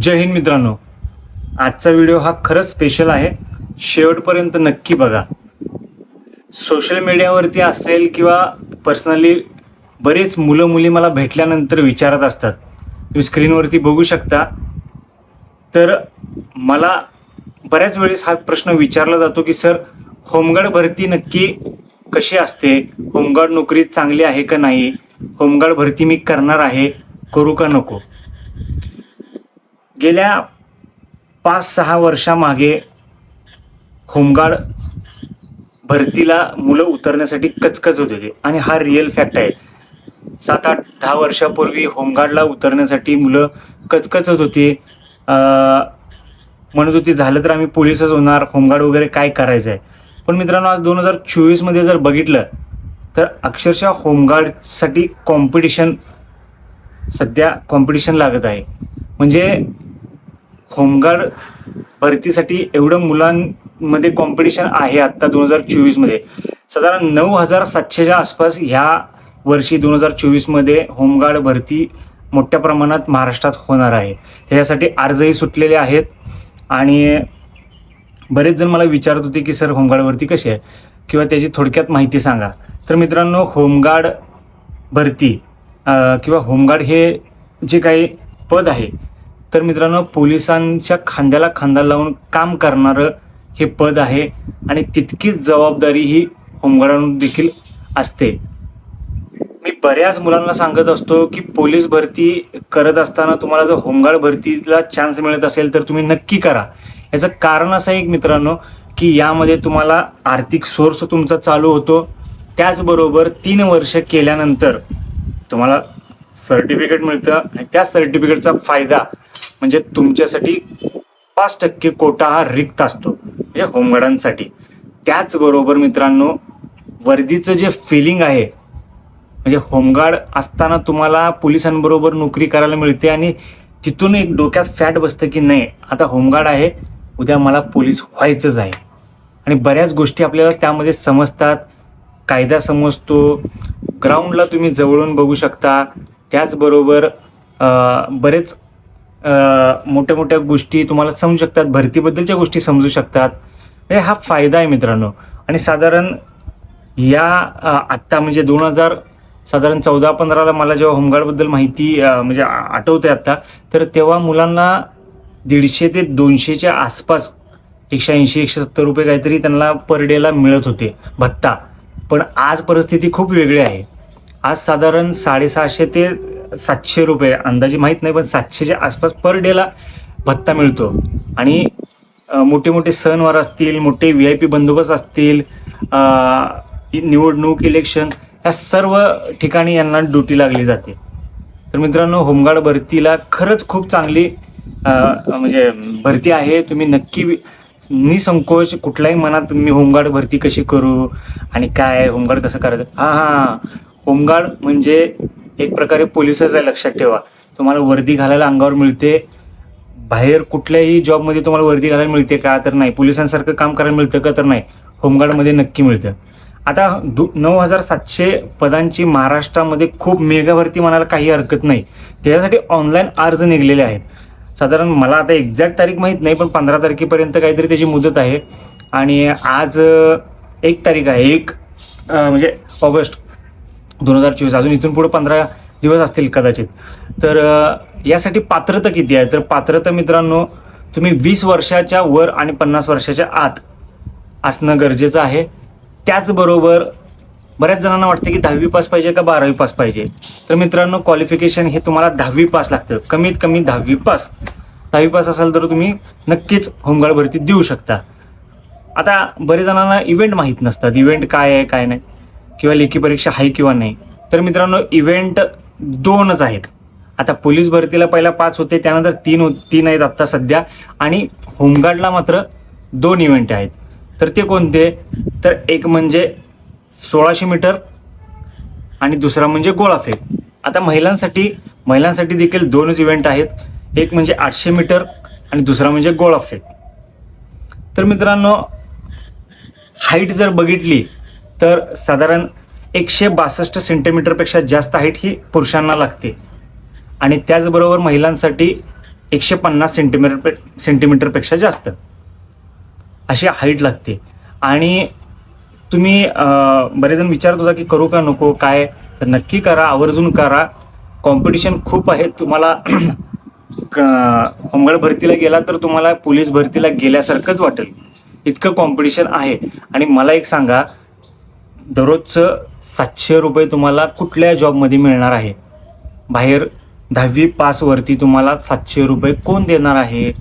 जय हिंद मित्रांनो. आजचा व्हिडिओ हा खरंच स्पेशल आहे. शेवटपर्यंत नक्की बघा. सोशल मीडियावरती असेल किंवा पर्सनली बरेच मुलं मुली मला भेटल्यानंतर विचारत असतात. तुम्ही स्क्रीनवरती बघू शकता. तर मला बऱ्याच वेळेस हा प्रश्न विचारला जातो की सर होमगार्ड भरती नक्की कशी असते? होमगार्ड नोकरी चांगली आहे का नाही? होमगार्ड भरती मी करणार आहे. करू का नको? गेल्या पाच सहा वर्षामागे होमगार्ड भरतीला मुलं उतरण्यासाठी कचकच होत होते. आणि हा रिअल फॅक्ट आहे. सात आठ दहा वर्षापूर्वी होमगार्डला उतरण्यासाठी मुलं कचकच होत होती. म्हणत होती झालं तर आम्ही पोलीसच होणार. होमगार्ड वगैरे काय करायचं आहे पण मित्रांनो आज दोन हजार चोवीसमध्ये जर बघितलं तर अक्षरशः होमगार्डसाठी कॉम्पिटिशन सध्या कॉम्पिटिशन लागत आहे. म्हणजे होमगार्ड भरतीसाठी एवढं मुलांमध्ये कॉम्पिटिशन आहे आत्ता दोन हजार चोवीसमध्ये. साधारण नऊ हजार सातशेच्या आसपास ह्या वर्षी दोन हजार चोवीसमध्ये होमगार्ड भरती मोठ्या प्रमाणात महाराष्ट्रात होणार आहे. त्याच्यासाठी अर्जही सुटलेले आहेत. आणि बरेच जण मला विचारत होते की सर होमगार्ड भरती कशी आहे? किंवा त्याची थोडक्यात माहिती सांगा. तर मित्रांनो होमगार्ड भरती किंवा होमगार्ड हे जे काही पद आहे तर मित्रांनो पोलिसांच्या खांद्याला खांदा लावून काम करणारं हे पद आहे आणि तितकीच जबाबदारी ही होमगार्डांवर देखील असते. मी बऱ्याच मुलांना सांगत असतो की पोलीस भरती करत असताना तुम्हाला जर होमगार्ड भरतीला चान्स मिळत असेल तर तुम्ही नक्की करा. याचं कारण असं आहे एक मित्रांनो की यामध्ये तुम्हाला आर्थिक सोर्स तुमचा चालू होतो. त्याचबरोबर तीन वर्ष केल्यानंतर तुम्हाला सर्टिफिकेट मिळतं त्या सर्टिफिकेटचा फायदा म्हणजे तुमच्यासाठी पाच टक्के कोटा हा रिक्त असतो म्हणजे होमगार्डांसाठी. त्याचबरोबर मित्रांनो वर्दीचं जे फिलिंग आहे म्हणजे होमगार्ड असताना तुम्हाला पोलिसांबरोबर नोकरी करायला मिळते आणि तिथून एक डोक्यात फॅट बसतं की नाही आता होमगार्ड आहे उद्या मला पोलीस व्हायचंच आहे आणि बऱ्याच गोष्टी आपल्याला त्यामध्ये समजतात. कायदा समजतो ग्राउंडला तुम्ही जवळून बघू शकता. त्याचबरोबर बरेच मोठ्या मोठ्या गोष्टी तुम्हाला समजू शकतात भरतीबद्दलच्या गोष्टी समजू शकतात. हे हा फायदा आहे मित्रांनो. आणि साधारण या आत्ता म्हणजे दोन हजार साधारण चौदा पंधराला मला जेव्हा होमगार्डबद्दल माहिती म्हणजे आठवते आत्ता तर तेव्हा मुलांना दीडशे ते दोनशेच्या आसपास एकशे ऐंशी एकशे सत्तर रुपये काहीतरी त्यांना पर डेला मिळत होते भत्ता. पण आज परिस्थिती खूप वेगळी आहे. आज साधारण साडेसहाशे ते सातशे रुपये अंदाजे माहीत नाही पण सातशेच्या आसपास पर डेला भत्ता मिळतो. आणि मोठे मोठे सणवार असतील मोठे व्ही आय पी बंदोबस्त असतील निवडणूक इलेक्शन ह्या सर्व ठिकाणी यांना ड्युटी लागली जाते. तर मित्रांनो होमगार्ड भरतीला खरंच खूप चांगली म्हणजे भरती आहे. तुम्ही नक्की निसंकोच कुठल्याही मनात मी होमगार्ड भरती कशी करू आणि काय होमगार्ड कसं करायचं? हां हां. होमगार्ड म्हणजे एक प्रकारे पोलिसच आहे लक्षात ठेवा. तुम्हाला वर्दी घालायला अंगावर मिळते. बाहेर कुठल्याही जॉबमध्ये तुम्हाला वर्दी घालायला मिळते का तर नाही. पोलिसांसारखं काम करायला मिळतं का तर नाही. होमगार्डमध्ये नक्की मिळतं. आता दु नऊ हजार सातशे पदांची महाराष्ट्रामध्ये खूप मेगाभरती म्हणायला काही हरकत नाही. त्याच्यासाठी ऑनलाईन अर्ज निघलेले आहेत. साधारण मला आता एक्झॅक्ट तारीख माहीत नाही पण पंधरा तारखेपर्यंत काहीतरी त्याची मुदत आहे. आणि आज एक तारीख आहे. एक म्हणजे ऑगस्ट. दोन हजार चोवीस अजून इथून पुढे पंधरा दिवस असतील कदाचित. तर यासाठी पात्रता किती आहे? तर पात्रता मित्रांनो तुम्ही वीस वर्षाच्या वर आणि पन्नास वर्षाच्या आत असणं गरजेचं आहे. त्याचबरोबर बऱ्याच जणांना वाटतं की दहावी पास पाहिजे का बारावी पास पाहिजे? तर मित्रांनो क्वालिफिकेशन हे तुम्हाला दहावी पास लागतं. कमीत कमी दहावी पास. दहावी पास असाल तर तुम्ही नक्कीच होमगार्ड भरती देऊ शकता. आता बरेच जणांना इव्हेंट माहीत नसतात. इव्हेंट काय आहे काय नाही. किंवा लेखी परीक्षा आहे किंवा नाही. तर मित्रांनो इव्हेंट दोनच आहेत. आता पोलीस भरतीला पहिला पाच होते त्यानंतर तीन हो-, तीन आहेत आत्ता सध्या. आणि होमगार्डला मात्र दोन इव्हेंट आहेत. तर ते कोणते? तर एक म्हणजे सोळाशे मीटर आणि दुसरा म्हणजे गोळाफेक आता महिलांसाठी महिलांसाठी देखील दोनच इव्हेंट आहेत. एक म्हणजे आठशे मीटर आणि दुसरा म्हणजे गोळाफेक तर मित्रांनो हाईट जर बघितली तर साधारण एकशे बासष्ट सेंटीमीटरपेक्षा जास्त हाईट ही पुरुषांना लागते. आणि त्याचबरोबर महिलांसाठी एकशे पन्नास सेंटीमीटर सेंटीमीटरपेक्षा जास्त. अशी हाईट लागते. आणि तुम्ही अं, बरेच जण विचारत होता की करू का नको काय? तर नक्की करा आवर्जून करा. कॉम्पिटिशन खूप आहे. तुम्हाला क- होमगार्ड भरतीला गेला तर तुम्हाला पोलीस भरतीला गेल्यासारखंच वाटेल. इतकं कॉम्पिटिशन आहे. आणि मला एक सांगा दररोजचं सातशे रुपये तुम्हाला कुठल्या जॉबमध्ये मिळणार आहे? बाहेर दहावी पासवरती तुम्हाला सातशे रुपये कोण देणार आहे?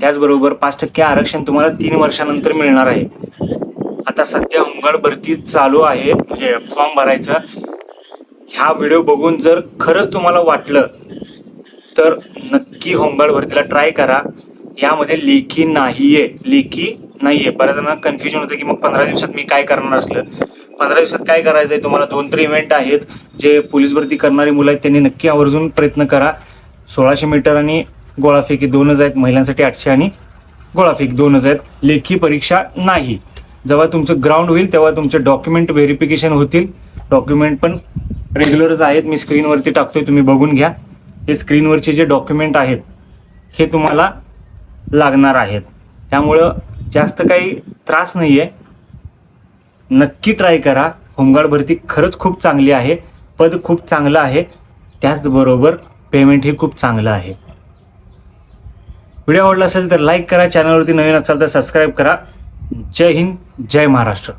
त्याचबरोबर पाच टक्के आरक्षण तुम्हाला तीन वर्षानंतर मिळणार आहे. आता सध्या हुंगाळ भरती चालू आहे म्हणजे फॉर्म भरायचं. ह्या व्हिडिओ बघून जर खरंच तुम्हाला वाटलं तर नक्की होमगार्ड भरतीला ट्राय करा. यामध्ये लेखी नाहीये लेखी नाहीये. बऱ्याच जणांना कन्फ्युजन होतं की मग पंधरा दिवसात मी काय करणार असलं. पंधरा दिवसात काय करायचं आहे तुम्हाला दोन तरी इव्हेंट आहेत जे पोलीस भरती करणारी मुलं आहेत त्यांनी नक्की आवर्जून प्रयत्न करा. सोळाशे मीटर आणि गोळाफेकी दोनच आहेत महिलांसाठी आठशे आणि गोळाफेक दोनच आहेत. लेखी परीक्षा नाही. जेव्हा तुमचं ग्राउंड होईल तेव्हा तुमचे डॉक्युमेंट व्हेरिफिकेशन होतील. डॉक्युमेंट पण रेग्युलरच आहेत मी स्क्रीनवरती टाकतोय तुम्ही बघून घ्या. हे स्क्रीनवरचे जे डॉक्युमेंट आहेत हे तुम्हाला लागणार आहेत. त्यामुळं जास्त काही त्रास नाही आहे नक्की ट्राय करा. होमगार्ड भरती खरंच खूप चांगली आहे. पद खूप चांगलं आहे. त्याचबरोबर पेमेंट ही खूप चांगलं आहे. व्हिडिओ आवडला असेल तर लाईक करा. चॅनलवरती नवीन असाल तर सबस्क्राईब करा. जय हिंद जय महाराष्ट्र.